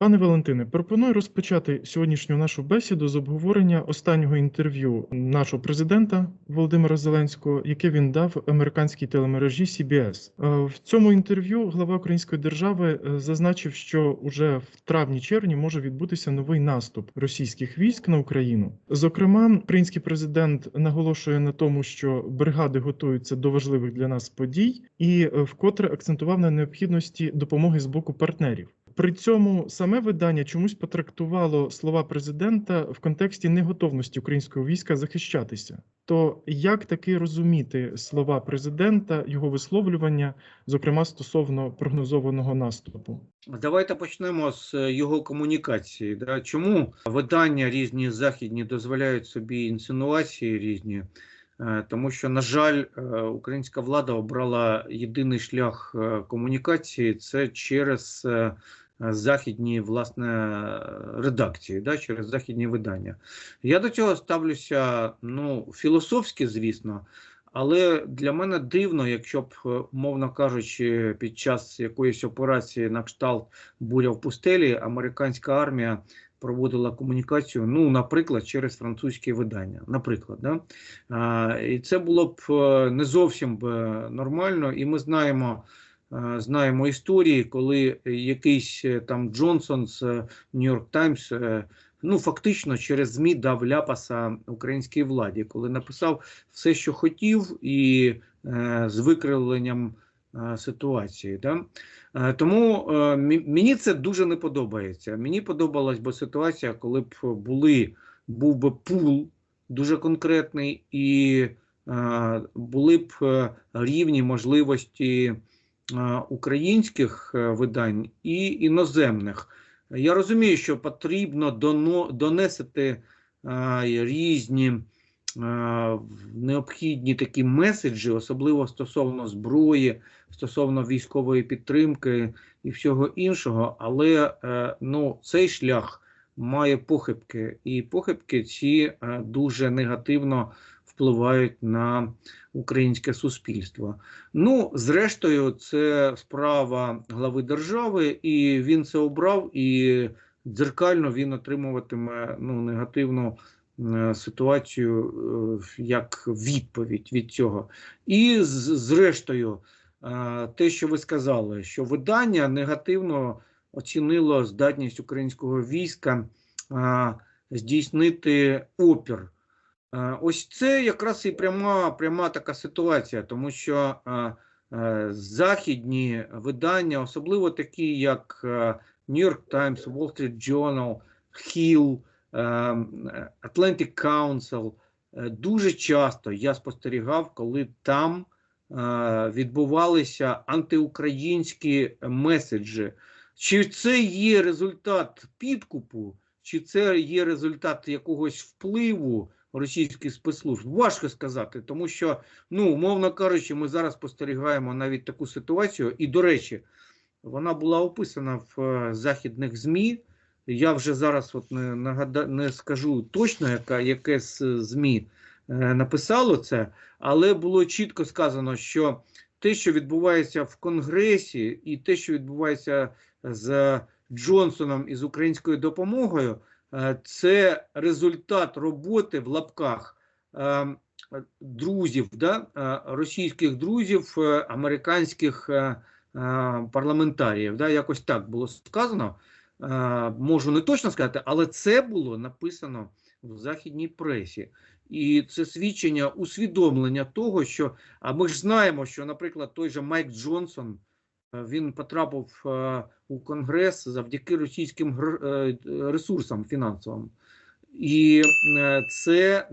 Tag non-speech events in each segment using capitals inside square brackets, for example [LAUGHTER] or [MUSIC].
Пане Валентине, пропоную розпочати сьогоднішню нашу бесіду з обговорення останнього інтерв'ю нашого президента Володимира Зеленського, яке він дав американській телемережі CBS. Е, В цьому інтерв'ю глава Української держави е, зазначив, що уже в травні-червні може відбутися новий наступ російських військ на Україну. Зокрема, український президент наголошує на тому, що бригади готуються до важливих для нас подій, і е, вкотре акцентував на необхідності допомоги з боку партнерів. При цьому саме видання чомусь потрактувало слова президента в контексті неготовності українського війська захищатися. То як таки розуміти слова президента, його висловлювання, зокрема стосовно прогнозованого наступу? Давайте почнемо з е, його комунікації. Да? Чому видання різні західні дозволяють собі інсинуації різні? Е, Тому що, на жаль, е, українська влада обрала єдиний шлях комунікації це через західні власне редакції, да? через західні видання. Я до цього ставлюся ну, філософськи, звісно. Але для мене дивно, якщо б, мовно кажучи, під час якоїсь операції на кшталт буря в пустелі американська армія проводила комунікацію, ну, наприклад, через французькі видання. Наприклад, да? а, і це було б е, не зовсім б е, нормально, і ми знаємо. Е, Знаємо історії, коли якийсь е, там Джонсон з Нью-Йорк Таймс ну фактично через ЗМІ дав ляпаса українській владі, коли написав все, що хотів, і е, з викривленням е, ситуації. Да? Е, тому е, мені це дуже не подобається. Мені подобалась би ситуація, коли б були, був би пул дуже конкретний, і е, були б е, рівні можливості е, українських е, видань і іноземних. Я розумію, що потрібно донести різні необхідні такі меседжі, особливо стосовно зброї, стосовно військової підтримки і всього іншого. Але е, ну, цей шлях має похибки, і похибки ці е, дуже негативно впливають на українське суспільство. Ну, зрештою, це справа глави держави, і він це обрав, і дзеркально він отримуватиме ну, негативну е, ситуацію е, як відповідь від цього. І зрештою, е, те, що ви сказали, що видання негативно оцінило здатність українського війська здійснити опір. Е, Ось це якраз і пряма, пряма така ситуація, тому що е, е, західні видання, особливо такі, як New York Times, Wall Street Journal, Hill, Atlantic Council, дуже часто я спостерігав, коли там відбувалися антиукраїнські меседжі. Чи це є результат підкупу, чи це є результат якогось впливу російських спецслужб? Важко сказати, тому що, ну, умовно кажучи, ми зараз спостерігаємо навіть таку ситуацію, і, до речі, вона була описана в е, західних ЗМІ. Я вже зараз от не, нагада... не скажу точно, яка, яке з ЗМІ е, написало це, але було чітко сказано, що те, що відбувається в Конгресі, і те, що відбувається з Джонсоном і з українською допомогою, це результат роботи в лапках е, друзів, да, е, російських друзів, е, американських е, е, парламентаріїв. Да, якось так було сказано. Е, Можу не точно сказати, але це було написано в західній пресі. І це свідчення усвідомлення того, що а ми ж знаємо, що, наприклад, той же Майк Джонсон е, він потрапив е, у Конгрес завдяки російським е, ресурсам фінансовим. І е, це,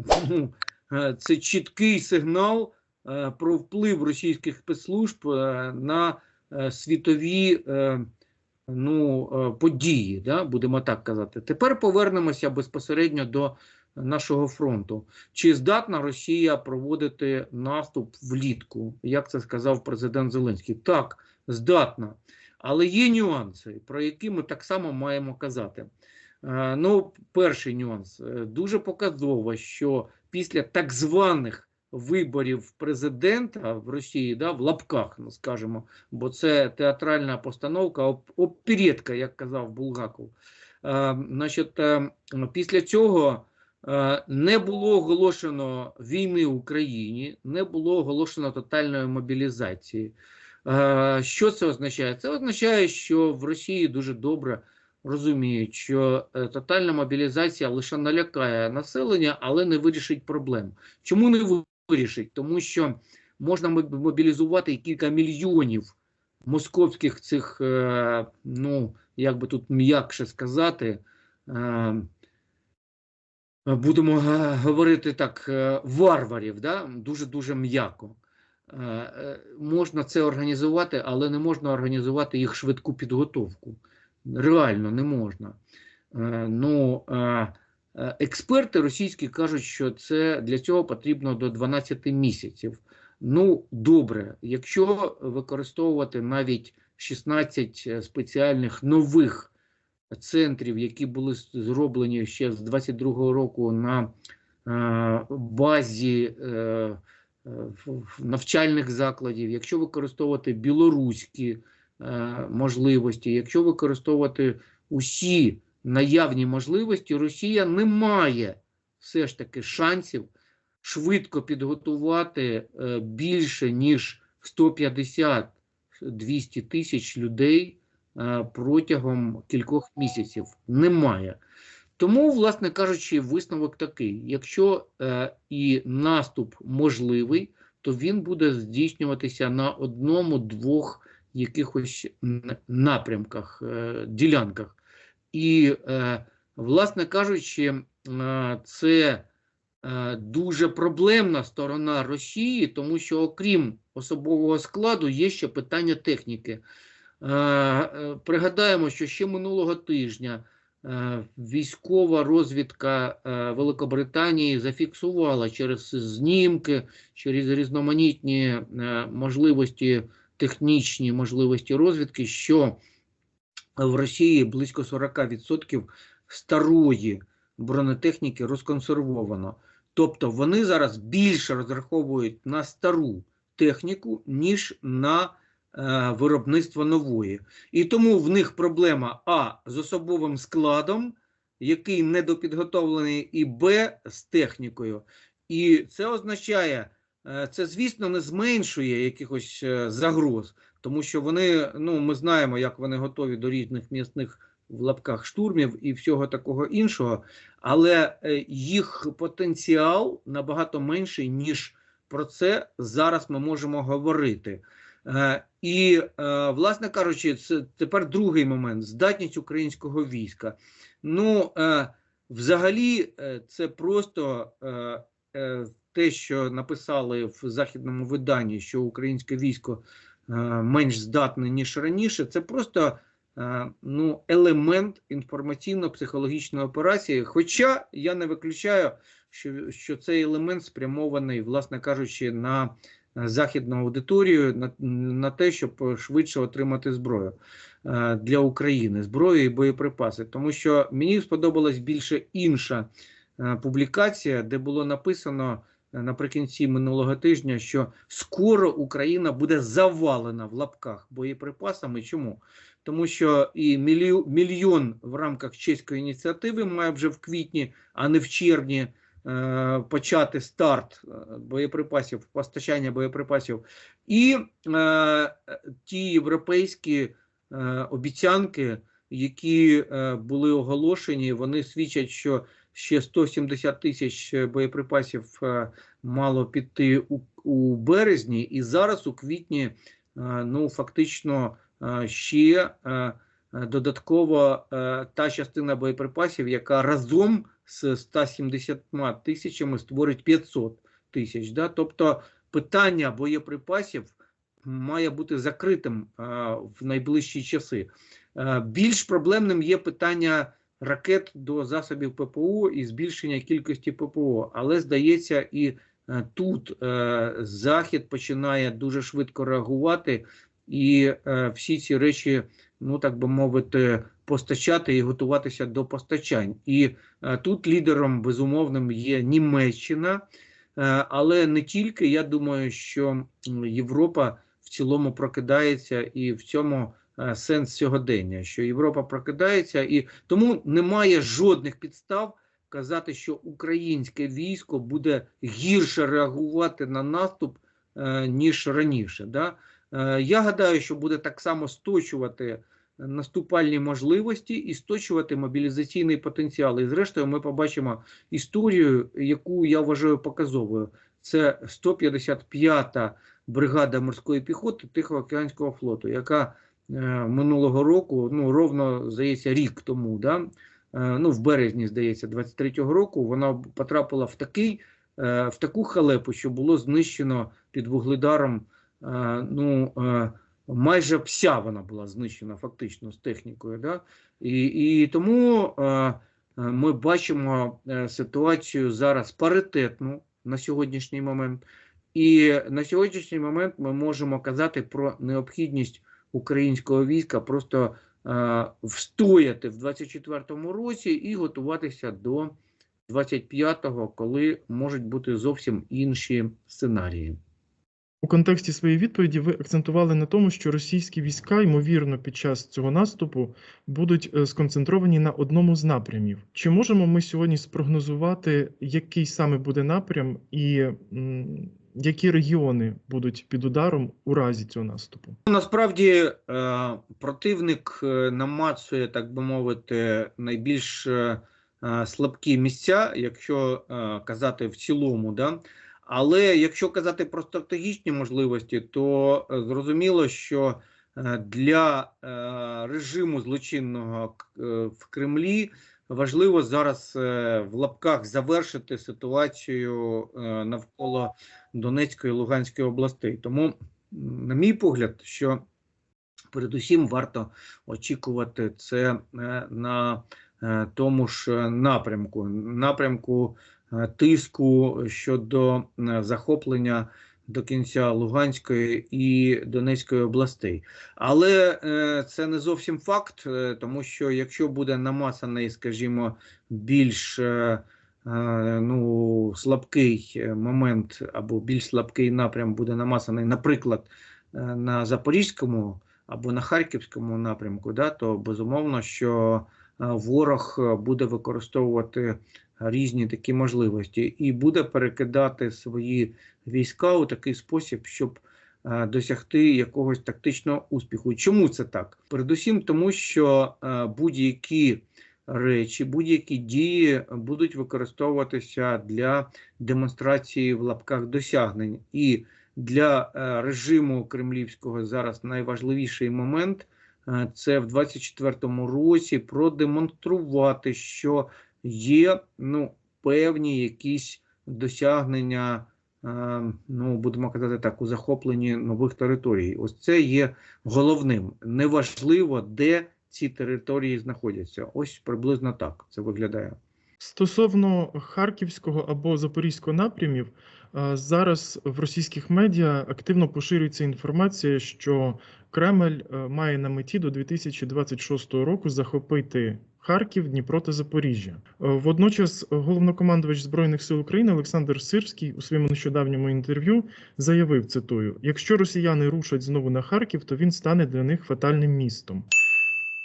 [LAUGHS] це чіткий сигнал про вплив російських спецслужб на світові ну, події, да, будемо так казати. Тепер повернемося безпосередньо до нашого фронту. Чи здатна Росія проводити наступ влітку, як це сказав президент Зеленський? Так, здатна. Але є нюанси, про які ми так само маємо казати. Е, Ну, перший нюанс Е, дуже показово, що після так званих виборів президента в Росії, да, в лапках, ну скажімо, бо це театральна постановка, оп- оперетка, як казав Булгаков. Е, значить, е, після цього не було оголошено війни в Україні, не було оголошено тотальної мобілізації. Е, Що це означає? Це означає, що в Росії дуже добре розуміють, що е, тотальна мобілізація лише налякає населення, але не вирішить проблем. Чому не вирішить? Тому що можна мобілізувати кілька мільйонів московських цих, е, ну як би тут м'якше сказати, е, будемо е, говорити так, е, варварів, да? дуже-дуже м'яко. Е, е, Можна це організувати, але не можна організувати їх швидку підготовку. Реально не можна. Е, Ну, е, е, експерти російські кажуть, що це для цього потрібно до 12 місяців. Ну, добре, якщо використовувати навіть 16 спеціальних нових центрів, які були зроблені ще з 22-го року на е, базі е, е, навчальних закладів, якщо використовувати білоруські можливості, якщо використовувати усі наявні можливості, Росія не має все ж таки шансів швидко підготувати більше ніж 150-200 тисяч людей протягом кількох місяців. Немає. Тому, власне кажучи, висновок такий: якщо е, і наступ можливий, то він буде здійснюватися на одному-двох якихось напрямках, е, ділянках. І, е, власне кажучи, е, це е, дуже проблемна сторона Росії, тому що окрім особового складу є ще питання техніки. Е, е, Пригадаємо, що ще минулого тижня е, військова розвідка Великобританії зафіксувала через знімки, через різноманітні можливості, технічні можливості розвідки, що в Росії близько 40% старої бронетехніки розконсервовано. Тобто вони зараз більше розраховують на стару техніку, ніж на е, виробництво нової. І тому в них проблема А з особовим складом, який недопідготовлений, і Б з технікою. І це означає, е, це, звісно, не зменшує якихось е, загроз, тому що вони, ну, ми знаємо, як вони готові до різних м'ясних в лапках штурмів і всього такого іншого, але їх потенціал набагато менший, ніж про це зараз ми можемо говорити. Е, І, е, власне кажучи, це тепер другий момент здатність українського війська. Ну, е, взагалі, це просто те, що написали в західному виданні, що українське військо менш здатне, ніж раніше, це просто ну, елемент інформаційно-психологічної операції. Хоча я не виключаю, що, що цей елемент спрямований, власне кажучи, на західну аудиторію, на, на те, щоб швидше отримати зброю е, для України, зброю і боєприпаси. Тому що мені сподобалась більше інша е, публікація, де було написано е, наприкінці минулого тижня, що скоро Україна буде завалена в лапках боєприпасами. Чому? Тому що і мільйон, в рамках чеської ініціативи має вже в квітні, а не в червні почати старт е, боєприпасів, постачання боєприпасів. І е, ті європейські е, обіцянки, які е, були оголошені, вони свідчать, що ще 170 тисяч боєприпасів е, мало піти у, у березні, і зараз у квітні, е, ну фактично, е, ще е, е, додатково е, та частина боєприпасів, яка разом з 170 тисячами створить 500 тисяч. Да? Тобто питання боєприпасів має бути закритим е, в найближчі часи. Е, більш проблемним є питання ракет до засобів ППО і збільшення кількості ППО. Але здається, і е, тут е, Захід починає дуже швидко реагувати, і е, всі ці речі, ну так би мовити, постачати і готуватися до постачань. І е, тут лідером безумовним є Німеччина. Е, Але не тільки. Я думаю, що Європа в цілому прокидається, і в цьому е, сенс сьогодення, що Європа прокидається, і тому немає жодних підстав казати, що українське військо буде гірше реагувати на наступ, ніж раніше. Да? Я гадаю, що буде так само сточувати наступальні можливості і сточувати мобілізаційний потенціал. І зрештою, ми побачимо історію, яку я вважаю показовою. Це 155-та бригада морської піхоти Тихоокеанського флоту, яка е, минулого року, ну ровно здається, рік тому, да, е, ну в березні, здається, 23-го року, вона потрапила в такий, е, в таку халепу, що було знищено під вугледаром. ну, майже вся вона була знищена фактично з технікою. Да? І, і тому е, е, ми бачимо е, ситуацію зараз паритетну на сьогоднішній момент. І на сьогоднішній момент ми можемо казати про необхідність українського війська просто е, встояти в 24-му році і готуватися до 25-го, коли можуть бути зовсім інші сценарії. У контексті своєї відповіді ви акцентували на тому, що російські війська, ймовірно, під час цього наступу будуть е, сконцентровані на одному з напрямів. Чи можемо ми сьогодні спрогнозувати, який саме буде напрям і які регіони будуть під ударом у разі цього наступу? Ну, Насправді е, противник е, намацує, так би мовити, найбільш слабкі місця, якщо казати в цілому. Да? Але якщо казати про стратегічні можливості, то е, зрозуміло, що е, для е, режиму злочинного в Кремлі важливо зараз в лапках завершити ситуацію навколо Донецької і Луганської областей. Тому, на мій погляд, що передусім варто очікувати це на тому ж напрямку, напрямку тиску щодо е, захоплення до кінця Луганської і Донецької областей. Але е, це не зовсім факт, е, тому що якщо буде намасаний, скажімо, більш е, е, ну, слабкий е, момент або більш слабкий напрям буде намасаний, наприклад, е, на Запорізькому або на Харківському напрямку, да, то безумовно, що е, ворог е, буде використовувати різні такі можливості і буде перекидати свої війська у такий спосіб, щоб е, досягти якогось тактичного успіху. Чому це так? Передусім, тому що е, будь-які речі, будь-які дії будуть використовуватися для демонстрації в лапках досягнень. І для е, режиму кремлівського зараз найважливіший момент це в 24-му році продемонструвати, що є ну, певні якісь досягнення, е, ну будемо казати так, у захопленні нових територій. Ось це є головним. Неважливо, де ці території знаходяться. Ось приблизно так це виглядає. Стосовно Харківського або Запорізького напрямів, е, зараз в російських медіа активно поширюється інформація, що Кремль е, має на меті до 2026 року захопити Харків, Дніпро та Запоріжжя. Е, Водночас головнокомандувач Збройних сил України Олександр Сирський у своєму нещодавньому інтерв'ю заявив, цитую: якщо росіяни рушать знову на Харків, то він стане для них фатальним містом.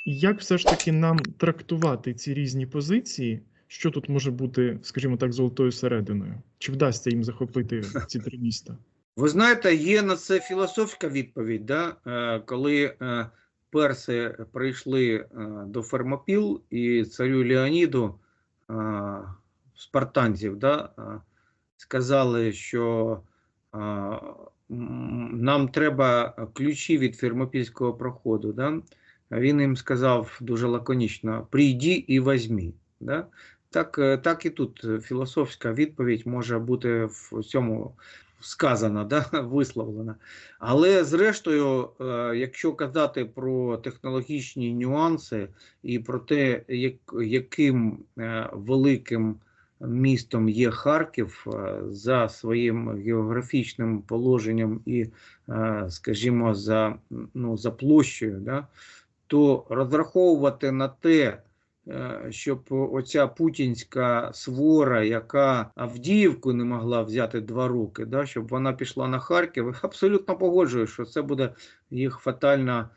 Як все ж таки нам трактувати ці різні позиції? Що тут може бути, скажімо так, золотою серединою? Чи вдасться їм захопити [LAUGHS] ці три міста? Ви знаєте, є на це філософська відповідь, да? е, коли е, перси прийшли е, до Фермопіл і царю Леоніду е, спартанців да, е, сказали, що нам треба ключі від Фермопільського проходу. Да? Він їм сказав дуже лаконічно: прийди і візьмі. Да? Так, так і тут філософська відповідь може бути в цьому сказана, да, [LAUGHS] висловлена. Але зрештою, е, якщо казати про технологічні нюанси і про те, яким е, великим містом є Харків е, за своїм географічним положенням і, скажімо, за, ну, за площею, да, то розраховувати на те, щоб оця путінська свора, яка Авдіївку не могла взяти два роки, да, щоб вона пішла на Харків. Абсолютно погоджуюсь, що це буде їх фатальна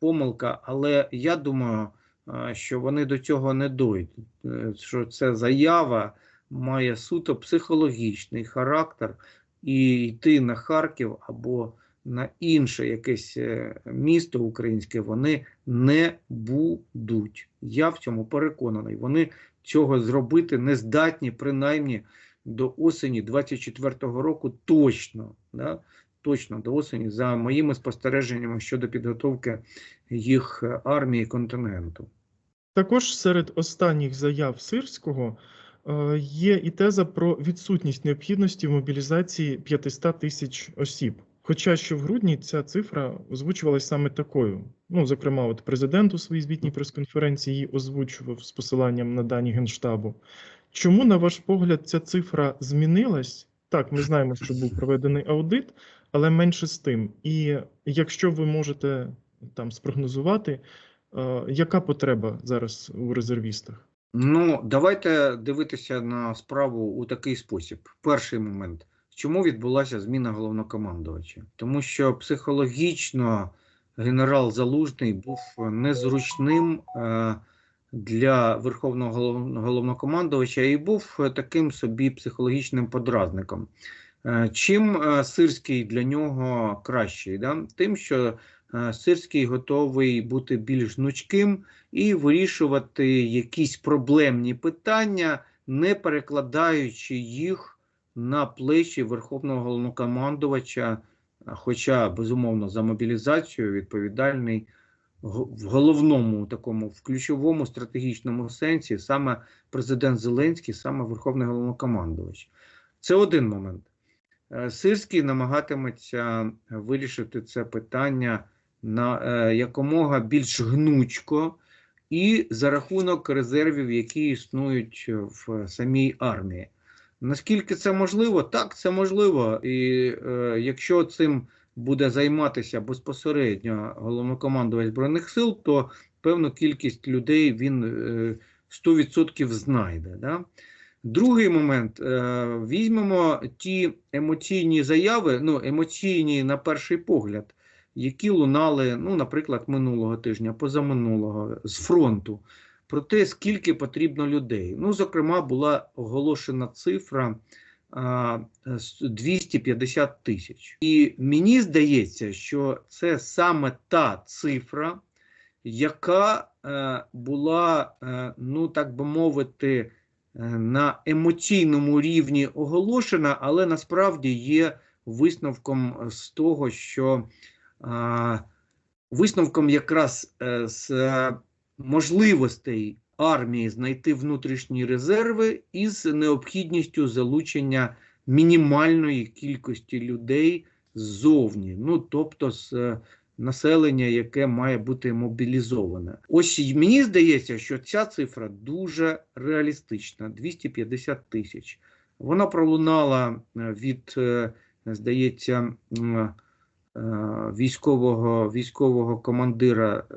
помилка. Але я думаю, е, що вони до цього не дойдуть. Е, Що це заява має суто психологічний характер, і йти на Харків або на інше якесь е, місто українське вони не будуть. Я в цьому переконаний. Вони цього зробити не здатні, принаймні до осені 24-го року точно. Да? Точно до осені, за моїми спостереженнями щодо підготовки їх е, армії контингенту. Також серед останніх заяв Сирського е, є і теза про відсутність необхідності в мобілізації 500 тисяч осіб. Хоча ще в грудні ця цифра озвучувалась саме такою. Ну, зокрема, от президент у своїй звітній прес-конференції її озвучував з посиланням на дані Генштабу. Чому, на ваш погляд, ця цифра змінилась? Так, ми знаємо, що був проведений аудит, але менше з тим. І якщо ви можете там спрогнозувати, е, яка потреба зараз у резервістах? Ну, давайте дивитися на справу у такий спосіб. Перший момент. Чому відбулася зміна головнокомандувача? Тому що психологічно генерал Залужний був незручним е, для верховного головнокомандувача і був таким собі психологічним подразником. Е, Чим е, Сирський для нього кращий? Да? Тим, що Сирський готовий бути більш гнучким і вирішувати якісь проблемні питання, не перекладаючи їх на плечі верховного головнокомандувача, хоча безумовно за мобілізацію відповідальний в головному такому в ключовому стратегічному сенсі саме президент Зеленський, саме верховний головнокомандувач. Це один момент. Е, Сирський намагатиметься вирішити це питання на е, якомога більш гнучко і за рахунок резервів, які існують в самій армії. Наскільки це можливо? Так, це можливо. І е, якщо цим буде займатися безпосередньо головнокомандувач Збройних сил, то певну кількість людей він е, 100% знайде. Да? Другий момент. Е, візьмемо ті емоційні заяви, ну, емоційні на перший погляд, які лунали, ну, наприклад, минулого тижня, позаминулого, з фронту, про те, скільки потрібно людей. Ну, зокрема, була оголошена цифра а, 250 тисяч. І мені здається, що це саме та цифра, яка е, була, е, ну так би мовити, е, на емоційному рівні оголошена, але насправді є висновком з того, що висновком якраз з можливостей армії знайти внутрішні резерви із необхідністю залучення мінімальної кількості людей ззовні, ну тобто з е, населення, яке має бути мобілізоване. Ось мені здається, що ця цифра дуже реалістична 250 тисяч. Вона пролунала е, від, е, здається, військового, військового командира е,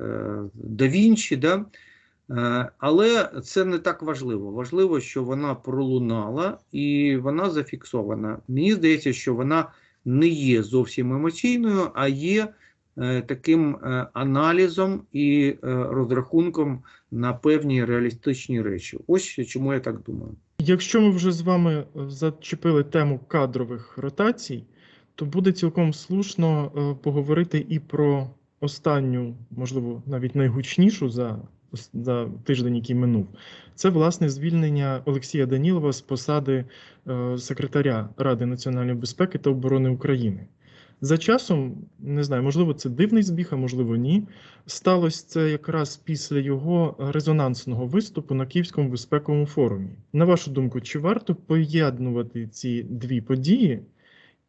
Да Вінчі, да? Е, але це не так важливо. Важливо, що вона пролунала і вона зафіксована. Мені здається, що вона не є зовсім емоційною, а є е, таким е, аналізом і е, розрахунком на певні реалістичні речі. Ось чому я так думаю. Якщо ми вже з вами е, зачепили тему кадрових ротацій, то буде цілком слушно е, поговорити і про останню, можливо, навіть найгучнішу за, за тиждень, який минув. Це власне звільнення Олексія Данілова з посади е, секретаря Ради національної безпеки та оборони України. За часом, не знаю, можливо, це дивний збіг, а можливо, ні. Сталося це якраз після його резонансного виступу на Київському безпековому форумі. На вашу думку, чи варто поєднувати ці дві події?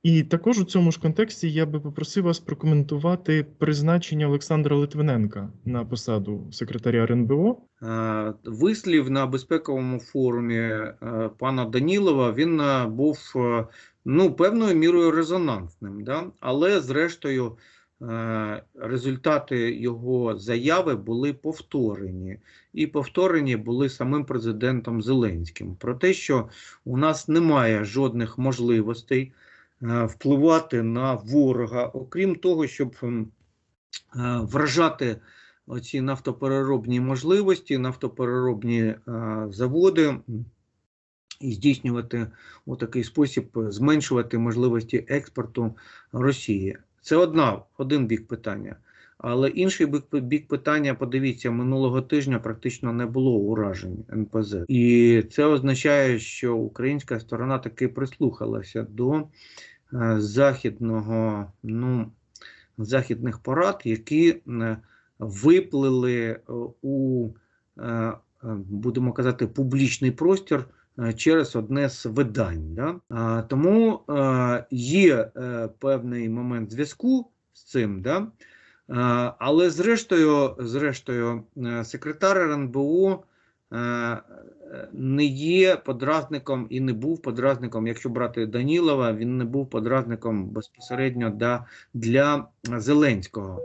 І також у цьому ж контексті я би попросив вас прокоментувати призначення Олександра Литвиненка на посаду секретаря РНБО. Е, Вислів на безпековому форумі е, пана Данілова він е, був ну, певною мірою резонансним, да? але зрештою результати його заяви були повторені, і повторені були самим президентом Зеленським про те, що у нас немає жодних можливостей впливати на ворога, окрім того, щоб е, вражати оці нафтопереробні можливості, нафтопереробні е, заводи. І здійснювати у такий спосіб е, зменшувати можливості експорту Росії. Це одна, один бік питання. Але інший бік, бік питання, подивіться, минулого тижня практично не було уражень НПЗ. І це означає, що українська сторона таки прислухалася до е, західного, ну, західних порад, які е, виплили е, у, будемо казати, публічний простір через одне з видань. Да? Тому є певний момент зв'язку з цим. Да? Е, але зрештою, зрештою, е, секретар РНБО е, не є подразником і не був подразником, якщо брати Данілова, він не був подразником безпосередньо да, для Зеленського.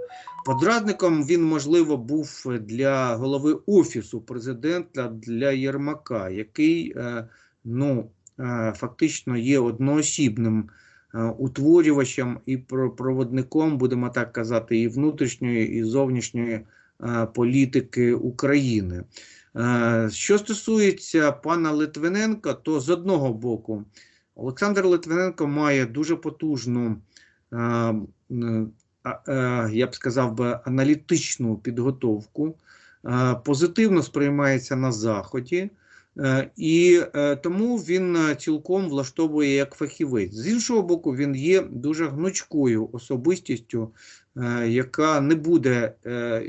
Подразником він, можливо, був для голови Офісу президента для Єрмака, який ну, фактично є одноосібним утворювачем і проводником, будемо так казати, і внутрішньої, і зовнішньої е, політики України. Е, Що стосується пана Литвиненка, то з одного боку, Олександр Литвиненко має дуже потужну, е, е, я б сказав би, аналітичну підготовку, е, позитивно сприймається на Заході. Е, І е, тому він е, цілком влаштовує як фахівець. З іншого боку, він є дуже гнучкою особистістю, яка не буде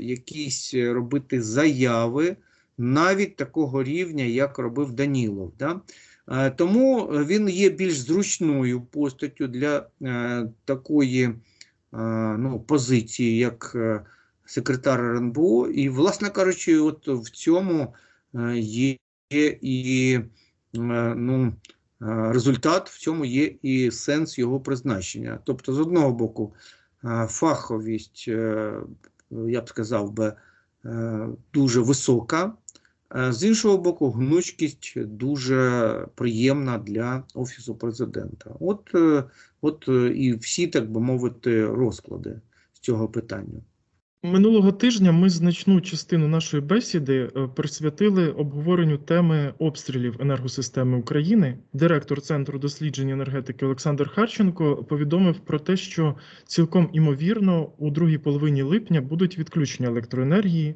якісь робити заяви навіть такого рівня, як робив Данілов. Да? Тому він є більш зручною постаттю для такої ну, позиції, як секретар РНБО. І, власне кажучи, от в цьому є і е, ну, е, результат, в цьому є і сенс його призначення. Тобто, з одного боку, е, фаховість, я б сказав би, дуже висока. З іншого боку, гнучкість дуже приємна для Офісу президента. От, от і всі, так би мовити, розклади з цього питання. Минулого тижня ми значну частину нашої бесіди е, присвятили обговоренню теми обстрілів енергосистеми України. Директор Центру досліджень енергетики Олександр Харченко повідомив про те, що цілком імовірно у другій половині липня будуть відключення електроенергії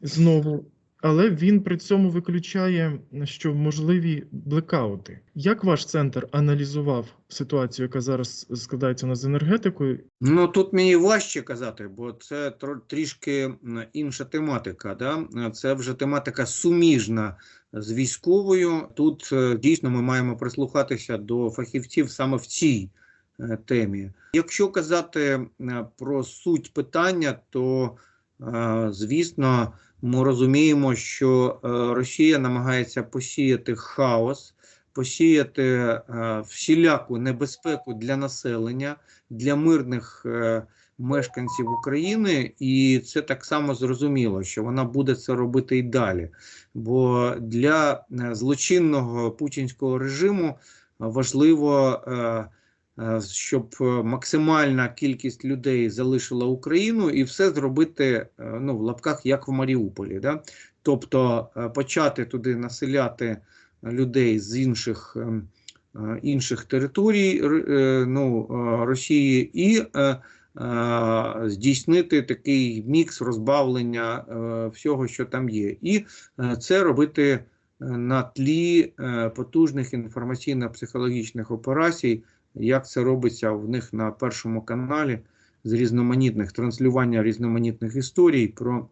знову. Але він при цьому виключає, що можливі блекаути. Як ваш центр аналізував ситуацію, яка зараз складається у нас з енергетикою, Ну тут мені важче казати, бо це трішки інша тематика. Да? Це вже тематика суміжна з військовою. Тут е, дійсно ми маємо прислухатися до фахівців саме в цій е, темі. Якщо казати е, про суть питання, то звісно ми розуміємо, що е, Росія намагається посіяти хаос, посіяти е, всіляку небезпеку для населення для мирних е, мешканців України, і це так само зрозуміло, що вона буде це робити і далі. Бо для злочинного путінського режиму важливо, щоб е, максимальна кількість людей залишила Україну і все зробити е, ну, в лапках, як в Маріуполі. Да? Тобто е, почати туди населяти людей з інших. ем, е, інших територій е, ну, е, Росії і е, е, здійснити такий мікс розбавлення е, всього, що там є. І е, це робити е, на тлі е, потужних інформаційно-психологічних операцій, як це робиться в них на першому каналі з різноманітних транслювання різноманітних історій про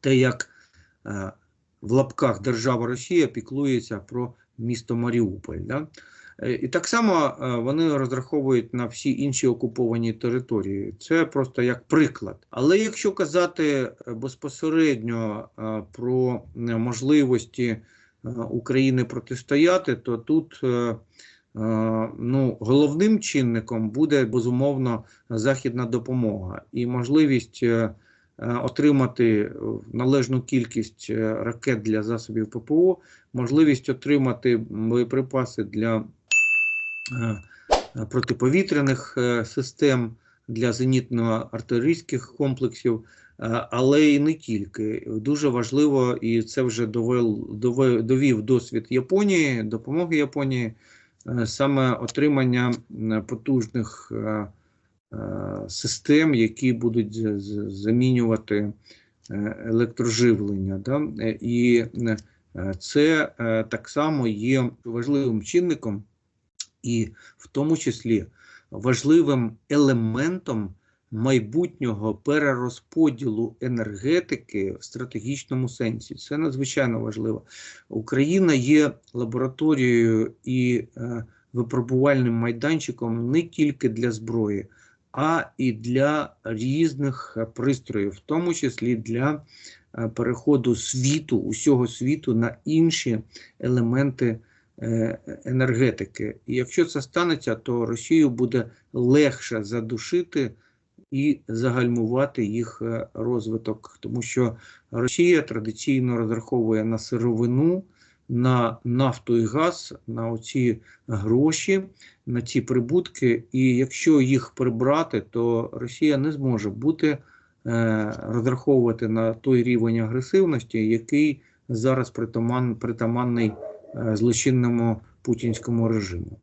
те, як е, в лапках держава Росія піклується про місто Маріуполь. Да? Е, І так само е, вони розраховують на всі інші окуповані території. Це просто як приклад. Але якщо казати е, безпосередньо про можливості України протистояти, то тут ну, головним чинником буде безумовно західна допомога і можливість е, е, отримати належну кількість е, ракет для засобів ППО, можливість отримати боєприпаси для е, протиповітряних е, систем, для зенітно-артилерійських комплексів, е, але і не тільки. Дуже важливо, і це вже довел, довів досвід Японії, допомоги Японії, е, саме отримання потужних е, е, систем, які будуть замінювати е, електроживлення. Е, І е, це е, так само є важливим чинником, і в тому числі важливим елементом майбутнього перерозподілу енергетики в стратегічному сенсі. Це надзвичайно важливо. Україна є лабораторією і е, випробувальним майданчиком не тільки для зброї, а і для різних е, пристроїв, в тому числі для е, переходу світу, усього світу на інші елементи е, енергетики. І якщо це станеться, то Росію буде легше задушити і загальмувати їх е, розвиток, тому що Росія традиційно розраховує на сировину, на нафту і газ, на оці гроші, на ці прибутки. І якщо їх прибрати, то Росія не зможе бути е, розраховувати на той рівень агресивності, який зараз притаман, притаманний е, злочинному путінському режиму.